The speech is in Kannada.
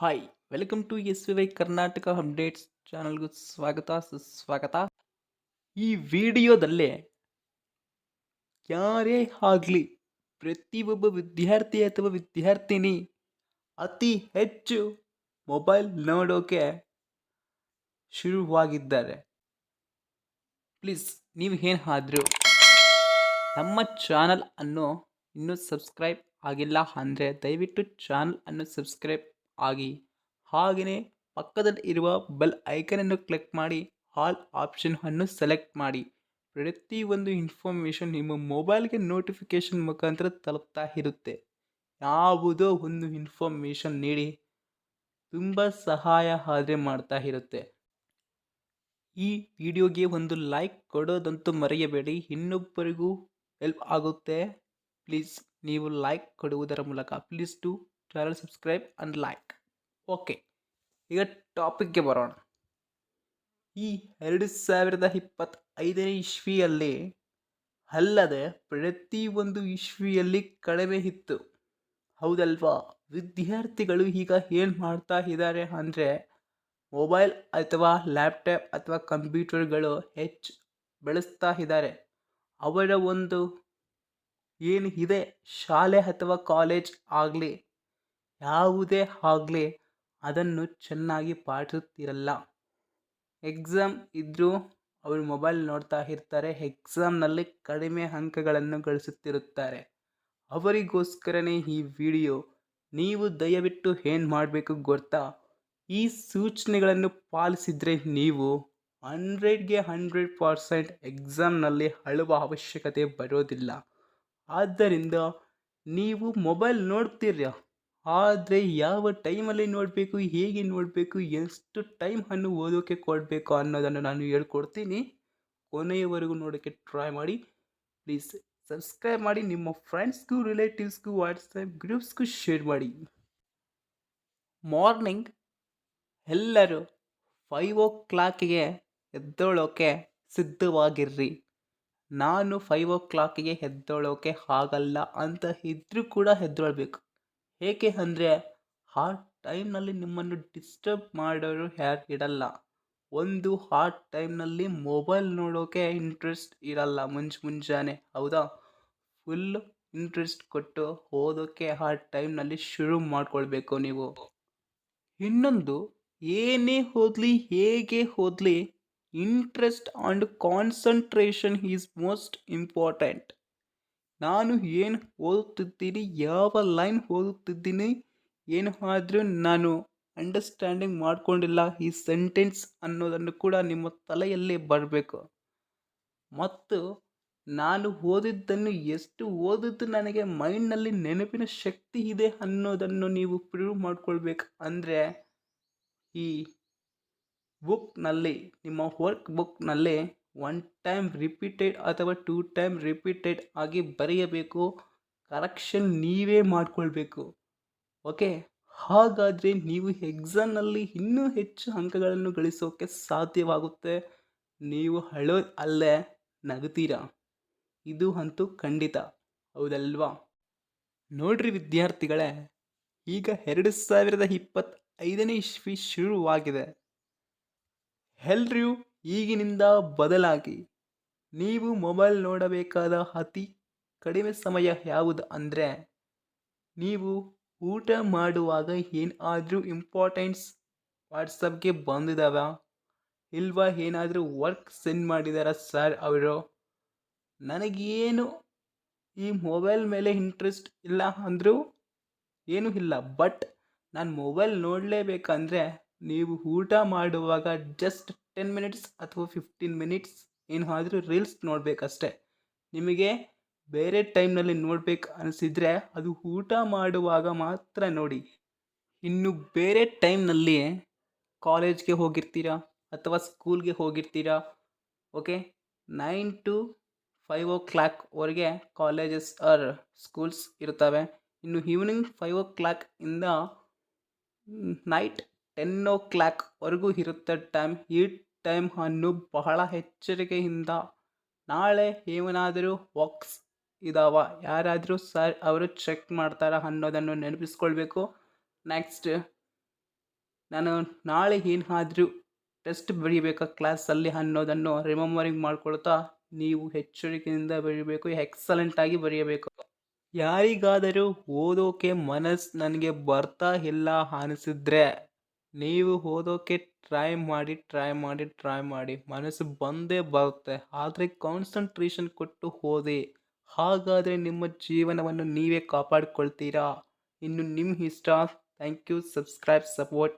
Hi welcome to S V Y Karnataka updates ಚಾನಲ್ಗೂ ಸ್ವಾಗತ, ಸುಸ್ವಾಗತ. ಈ ವಿಡಿಯೋದಲ್ಲಿ ಯಾರೇ ಆಗಲಿ ಪ್ರತಿಯೊಬ್ಬ ವಿದ್ಯಾರ್ಥಿ ಅಥವಾ ವಿದ್ಯಾರ್ಥಿನಿ ಅತಿ ಹೆಚ್ಚು ಮೊಬೈಲ್ ನೋಡೋಕೆ ಶುರುವಾಗಿದ್ದಾರೆ. ಪ್ಲೀಸ್ ನೀವು ಏನು ಆದರೂ ನಮ್ಮ ಚಾನಲ್ ಅನ್ನು ಇನ್ನೂ ಸಬ್ಸ್ಕ್ರೈಬ್ ಆಗಿಲ್ಲ ಅಂದರೆ ದಯವಿಟ್ಟು ಚಾನಲ್ ಅನ್ನು ಸಬ್ಸ್ಕ್ರೈಬ್ ಆಗಿ ಹಾಗೆಯೇ ಪಕ್ಕದಲ್ಲಿ ಇರುವ ಬೆಲ್ ಐಕನನ್ನು ಕ್ಲಿಕ್ ಮಾಡಿ ಆಲ್ ಆಪ್ಷನ್ ಅನ್ನು ಸೆಲೆಕ್ಟ್ ಮಾಡಿ. ಪ್ರತಿಯೊಂದು ಇನ್ಫಾರ್ಮೇಷನ್ ನಿಮ್ಮ ಮೊಬೈಲ್ಗೆ ನೋಟಿಫಿಕೇಷನ್ ಮುಖಾಂತರ ತಲುಪ್ತಾ ಇರುತ್ತೆ. ಯಾವುದೋ ಒಂದು ಇನ್ಫಾರ್ಮೇಷನ್ ನೀಡಿ, ತುಂಬ ಸಹಾಯ ಆದರೆ ಮಾಡ್ತಾ ಇರುತ್ತೆ. ಈ ವಿಡಿಯೋಗೆ ಒಂದು ಲೈಕ್ ಕೊಡೋದಂತೂ ಮರೆಯಬೇಡಿ, ಇನ್ನೊಬ್ಬರಿಗೂ ಹೆಲ್ಪ್ ಆಗುತ್ತೆ. ಪ್ಲೀಸ್ ನೀವು ಲೈಕ್ ಕೊಡುವುದರ ಮೂಲಕ. Please to channel subscribe and like okay ಈಗ ಟಾಪಿಕ್ಗೆ ಬರೋಣ. ಈ ಎರಡು ಸಾವಿರದ ಇಪ್ಪತ್ತೈದನೇ ಇಶ್ವಿಯಲ್ಲಿ ಅಲ್ಲದೆ ಪ್ರತಿಯೊಂದು ಇಶ್ವಿಯಲ್ಲಿ ಕಡಿಮೆ ಇತ್ತು. ಹೌದಲ್ವಾ? ವಿದ್ಯಾರ್ಥಿಗಳು ಈಗ ಏನು ಮಾಡ್ತಾ ಇದ್ದಾರೆ ಅಂದರೆ ಮೊಬೈಲ್ ಅಥವಾ ಲ್ಯಾಪ್ಟಾಪ್ ಅಥವಾ ಕಂಪ್ಯೂಟರ್ಗಳು ಹೆಚ್ಚು ಬೆಳೆಸ್ತಾ ಇದ್ದಾರೆ. ಅವರ ಒಂದು ಏನು ಇದೆ? ಶಾಲೆ ಅಥವಾ ಕಾಲೇಜ್ ಆಗಲಿ ಯಾವುದೇ ಆಗಲಿ ಅದನ್ನು ಚೆನ್ನಾಗಿ ಪಾಠಿಸುತ್ತಿರಲ್ಲ ಎಕ್ಸಾಮ್ ಇದ್ದರೂ ಅವರು ಮೊಬೈಲ್ ನೋಡ್ತಾ ಇರ್ತಾರೆ, ಎಕ್ಸಾಮ್ನಲ್ಲಿ ಕಡಿಮೆ ಅಂಕಗಳನ್ನು ಗಳಿಸುತ್ತಿರುತ್ತಾರೆ. ಅವರಿಗೋಸ್ಕರನೇ ಈ ವಿಡಿಯೋ. ನೀವು ದಯವಿಟ್ಟು ಏನು ಮಾಡಬೇಕು ಗೊತ್ತಾ? ಈ ಸೂಚನೆಗಳನ್ನು ಪಾಲಿಸಿದರೆ ನೀವು ಹಂಡ್ರೆಡ್ಗೆ ಹಂಡ್ರೆಡ್ ಪರ್ಸೆಂಟ್ ಎಕ್ಸಾಮ್ನಲ್ಲಿ ಅಳುವ ಅವಶ್ಯಕತೆ ಬರೋದಿಲ್ಲ. ಆದ್ದರಿಂದ ನೀವು ಮೊಬೈಲ್ ನೋಡ್ತೀರ? ಆದರೆ ಯಾವ ಟೈಮಲ್ಲಿ ನೋಡಬೇಕು, ಹೇಗೆ ನೋಡಬೇಕು, ಎಷ್ಟು ಟೈಮ್ ಅನ್ನು ಓದೋಕ್ಕೆ ಕೊಡಬೇಕು ಅನ್ನೋದನ್ನು ನಾನು ಹೇಳ್ಕೊಡ್ತೀನಿ. ಕೊನೆಯವರೆಗೂ ನೋಡೋಕ್ಕೆ ಟ್ರೈ ಮಾಡಿ. ಪ್ಲೀಸ್ ಸಬ್ಸ್ಕ್ರೈಬ್ ಮಾಡಿ, ನಿಮ್ಮ ಫ್ರೆಂಡ್ಸ್ಗೂ ರಿಲೇಟಿವ್ಸ್ಗೂ ವಾಟ್ಸಪ್ ಗ್ರೂಪ್ಸ್ಗೂ ಶೇರ್ ಮಾಡಿ. ಮಾರ್ನಿಂಗ್ ಎಲ್ಲರೂ ಫೈವ್ ಓ ಕ್ಲಾಕಿಗೆ ಎದ್ದೋಳೋಕೆ ಸಿದ್ಧವಾಗಿರ್ರಿ. ನಾನು ಫೈವ್ ಓ ಕ್ಲಾಕಿಗೆ ಎದ್ದೋಳೋಕೆ ಆಗಲ್ಲ ಅಂತ ಇದ್ದರೂ ಕೂಡ ಎದ್ದೊಳ್ಬೇಕು. ಏಕೆ ಅಂದರೆ ಆ ಟೈಮ್ನಲ್ಲಿ ನಿಮ್ಮನ್ನು ಡಿಸ್ಟರ್ಬ್ ಮಾಡೋರು ಯಾರು ಇಡಲ್ಲ ಒಂದು ಆ ಟೈಮ್ನಲ್ಲಿ ಮೊಬೈಲ್ ನೋಡೋಕೆ ಇಂಟ್ರೆಸ್ಟ್ ಇರಲ್ಲ ಮುಂಚೆ ಮುಂಜಾನೆ, ಹೌದಾ? ಫುಲ್ ಇಂಟ್ರೆಸ್ಟ್ ಕೊಟ್ಟು ಓದೋಕ್ಕೆ ಆ ಟೈಮ್ನಲ್ಲಿ ಶುರು ಮಾಡ್ಕೊಳ್ಬೇಕು ನೀವು. ಇನ್ನೊಂದು, ಏನೇ ಓದಲಿ, ಹೇಗೆ ಓದಲಿ, interest and concentration is most important. ನಾನು ಏನು ಓದುತ್ತಿದ್ದೀನಿ, ಯಾವ ಲೈನ್ ಓದುತ್ತಿದ್ದೀನಿ, ಏನು ಆದರೂ ನಾನು ಅಂಡರ್ಸ್ಟ್ಯಾಂಡಿಂಗ್ ಮಾಡಿಕೊಂಡಿಲ್ಲ ಈ ಸೆಂಟೆನ್ಸ್ ಅನ್ನೋದನ್ನು ಕೂಡ ನಿಮ್ಮ ತಲೆಯಲ್ಲಿ ಬರಬೇಕು. ಮತ್ತು ನಾನು ಓದಿದ್ದನ್ನು ಎಷ್ಟು ಓದಿದ್ದು ನನಗೆ ಮೈಂಡ್ನಲ್ಲಿ ನೆನಪಿನ ಶಕ್ತಿ ಇದೆ ಅನ್ನೋದನ್ನು ನೀವು ಪ್ರೂವ್ ಮಾಡ್ಕೊಳ್ಬೇಕು. ಅಂದರೆ ಈ ಬುಕ್ನಲ್ಲಿ ನಿಮ್ಮ ವರ್ಕ್ ಬುಕ್ನಲ್ಲಿ ಒನ್ ಟೈಮ್ ರಿಪೀಟೆಡ್ ಅಥವಾ ಟೂ ಟೈಮ್ ರಿಪೀಟೆಡ್ ಆಗಿ ಬರೆಯಬೇಕು ಕರೆಕ್ಷನ್ ನೀವೇ ಮಾಡಿಕೊಳ್ಬೇಕು. ಓಕೆ ಹಾಗಾದರೆ ನೀವು ಎಕ್ಸಾಮ್ನಲ್ಲಿ ಇನ್ನೂ ಹೆಚ್ಚು ಅಂಕಗಳನ್ನು ಗಳಿಸೋಕ್ಕೆ ಸಾಧ್ಯವಾಗುತ್ತೆ. ನೀವು ಹಳೋ ಅಲ್ಲೇ ನಗುತ್ತೀರಾ? ಇದು ಅಂತೂ ಖಂಡಿತ. ಹೌದಲ್ವಾ? ನೋಡ್ರಿ ವಿದ್ಯಾರ್ಥಿಗಳೇ, ಈಗ ಎರಡು ಸಾವಿರದ ಇಪ್ಪತ್ತೈದನೇ ಇಸ್ವಿ ಶುರುವಾಗಿದೆ. ಎಲ್ಲರೂ ಈಗಿನಿಂದ ಬದಲಾಗಿ ನೀವು ಮೊಬೈಲ್ ನೋಡಬೇಕಾದ ಅತಿ ಕಡಿಮೆ ಸಮಯ ಯಾವುದು ಅಂದರೆ ನೀವು ಊಟ ಮಾಡುವಾಗ ಏನಾದರೂ ಇಂಪಾರ್ಟೆಂಟ್ಸ್ ವಾಟ್ಸಪ್ಗೆ ಬಂದಿದ್ದಾವ ಇಲ್ವಾ ಏನಾದರೂ ವರ್ಕ್ ಸೆಂಡ್ ಮಾಡಿದಾರ ಸರ್ ಅವರು? ನನಗೇನು ಈ ಮೊಬೈಲ್ ಮೇಲೆ ಇಂಟ್ರೆಸ್ಟ್ ಇಲ್ಲ ಅಂದರೂ ಏನೂ ಇಲ್ಲ. ಬಟ್ ನಾನು ಮೊಬೈಲ್ ನೋಡಲೇಬೇಕಂದ್ರೆ ನೀವು ಊಟ ಮಾಡುವಾಗ ಜಸ್ಟ್ ಟೆನ್ ಮಿನಿಟ್ಸ್ ಅಥವಾ ಫಿಫ್ಟೀನ್ ಮಿನಿಟ್ಸ್ ಏನಾದರೂ ರೀಲ್ಸ್ ನೋಡಬೇಕಷ್ಟೆ. ನಿಮಗೆ ಬೇರೆ ಟೈಮ್ನಲ್ಲಿ ನೋಡಬೇಕು ಅನಿಸಿದರೆ ಅದು ಊಟ ಮಾಡುವಾಗ ಮಾತ್ರ ನೋಡಿ. ಇನ್ನು ಬೇರೆ ಟೈಮ್ನಲ್ಲಿ ಕಾಲೇಜ್ಗೆ ಹೋಗಿರ್ತೀರಾ ಅಥವಾ ಸ್ಕೂಲ್ಗೆ ಹೋಗಿರ್ತೀರಾ ಓಕೆ ನೈನ್ ಟು ಫೈವ್ ಓ ಕ್ಲಾಕ್ವರೆಗೆ ಕಾಲೇಜಸ್ ಆರ್ ಸ್ಕೂಲ್ಸ್ ಇರ್ತವೆ ಇನ್ನು ಈವ್ನಿಂಗ್ ಫೈವ್ ಓ ಕ್ಲಾಕಿಂದ ನೈಟ್ ಟೆನ್ ಓ ಕ್ಲಾಕ್ವರೆಗೂ ಇರುತ್ತೆ ಟೈಮ್ ಈ ಟೈಮ್ ಅನ್ನು ಬಹಳ ಎಚ್ಚರಿಕೆಯಿಂದ, ನಾಳೆ ಏನಾದರೂ ವಾಕ್ಸ್ ಇದಾವ, ಯಾರಾದರೂ ಸರ್ ಅವರು ಚೆಕ್ ಮಾಡ್ತಾರ ಅನ್ನೋದನ್ನು ನೆನಪಿಸ್ಕೊಳ್ಬೇಕು. ನೆಕ್ಸ್ಟ್, ನಾನು ನಾಳೆ ಏನಾದರೂ ಟೆಸ್ಟ್ ಬರೀಬೇಕಾ ಕ್ಲಾಸಲ್ಲಿ ಅನ್ನೋದನ್ನು ರಿಮೆಂಬರಿಂಗ್ ಮಾಡ್ಕೊಳ್ತಾ ನೀವು ಎಚ್ಚರಿಕೆಯಿಂದ ಬರೀಬೇಕು ಎಕ್ಸಲೆಂಟಾಗಿ ಬರೆಯಬೇಕು ಯಾರಿಗಾದರೂ ಓದೋಕೆ ಮನಸ್ಸು ನನಗೆ ಬರ್ತಾ ಇಲ್ಲ ಅನಿಸಿದ್ರೆ ನೀವು ಓದೋಕೆ ಟ್ರೈ ಮಾಡಿ ಟ್ರೈ ಮಾಡಿ ಟ್ರೈ ಮಾಡಿ ಮನಸ್ಸು ಬಂದೇ ಬರುತ್ತೆ. ಆದರೆ ಕಾನ್ಸಂಟ್ರೇಷನ್ ಕೊಟ್ಟು ಓದಿ. ಹಾಗಾದರೆ ನಿಮ್ಮ ಜೀವನವನ್ನು ನೀವೇ ಕಾಪಾಡಿಕೊಳ್ತೀರಾ? ಇನ್ನು ನಿಮ್ಮ ಇಷ್ಟ. Thank you subscribe support